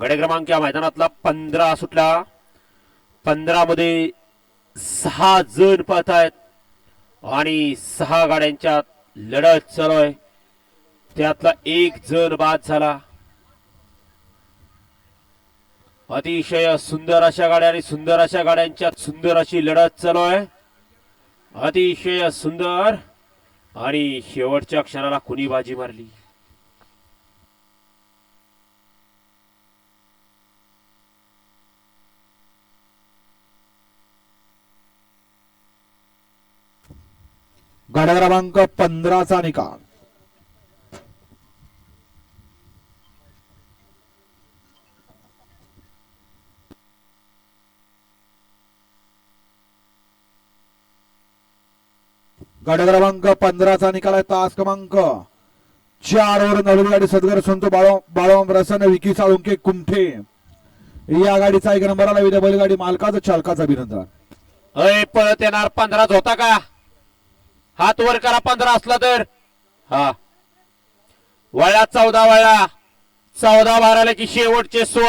गडे क्रमांक या मैदानातला पंधरा सुटला. पंधरा मध्ये सहा जण पाहत आहेत आणि सहा गाड्यांच्या लढत चालू आहे. त्यातला एक जण बाद झाला. अतिशय सुंदर अशा गाड्या आणि सुंदर अशा गाड्यांच्या सुंदर अशी लढत चालू आहे. अतिशय सुंदर आणि शेवटच्या क्षणाला कुणी बाजी मारली? गाड्या क्रमांक पंधराचा निकाल. गाड्या क्रमांक पंधराचा निकाल आहे तास क्रमांक. चार वर नवीन गाडी सदगर संतो बाळो बाळोम रसन विकी साळुंके कुमठे या गाडीचा एक नंबर आला विद्या बैलगाडी मालकाचं चालकाचं अभिनंदन. अय पळत येणार पंधराच होता का? हात वर करा पंधरा असला तर. हा. वळला चौदा वळला चौदा बाराला की शेवटचे सोळा.